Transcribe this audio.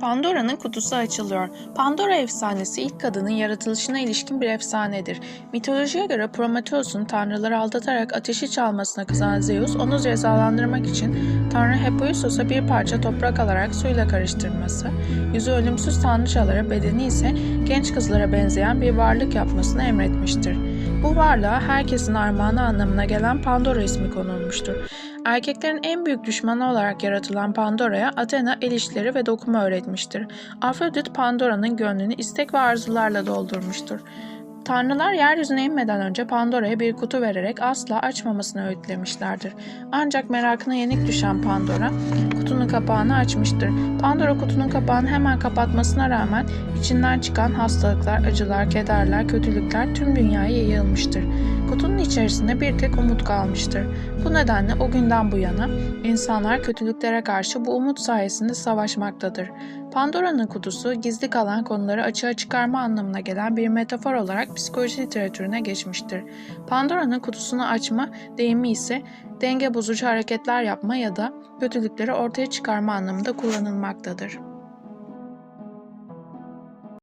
Pandora'nın kutusu açılıyor. Pandora efsanesi ilk kadının yaratılışına ilişkin bir efsanedir. Mitolojiye göre Prometheus'un tanrıları aldatarak ateşi çalmasına kızan Zeus, onu cezalandırmak için tanrı Hephaistos'a bir parça toprak alarak suyla karıştırması, yüzü ölümsüz tanrıçalara, bedeni ise genç kızlara benzeyen bir varlık yapmasını emretmiştir. Bu varlığa herkesin armağanı anlamına gelen Pandora ismi konulmuştur. Erkeklerin en büyük düşmanı olarak yaratılan Pandora'ya Athena el işleri ve dokuma öğretmiştir. Afrodit Pandora'nın gönlünü istek ve arzularla doldurmuştur. Tanrılar yeryüzüne inmeden önce Pandora'ya bir kutu vererek asla açmamasını öğütlemişlerdir. Ancak merakına yenik düşen Pandora kutunun kapağını açmıştır. Pandora kutunun kapağını hemen kapatmasına rağmen içinden çıkan hastalıklar, acılar, kederler, kötülükler tüm dünyaya yayılmıştır. Kutunun içerisinde bir tek umut kalmıştır. Bu nedenle o günden bu yana insanlar kötülüklere karşı bu umut sayesinde savaşmaktadır. Pandora'nın kutusu gizli kalan konuları açığa çıkarma anlamına gelen bir metafor olarak psikoloji literatürüne geçmiştir. Pandora'nın kutusunu açma deyimi ise denge bozucu hareketler yapma ya da kötülükleri ortaya çıkarma anlamında kullanılmaktadır.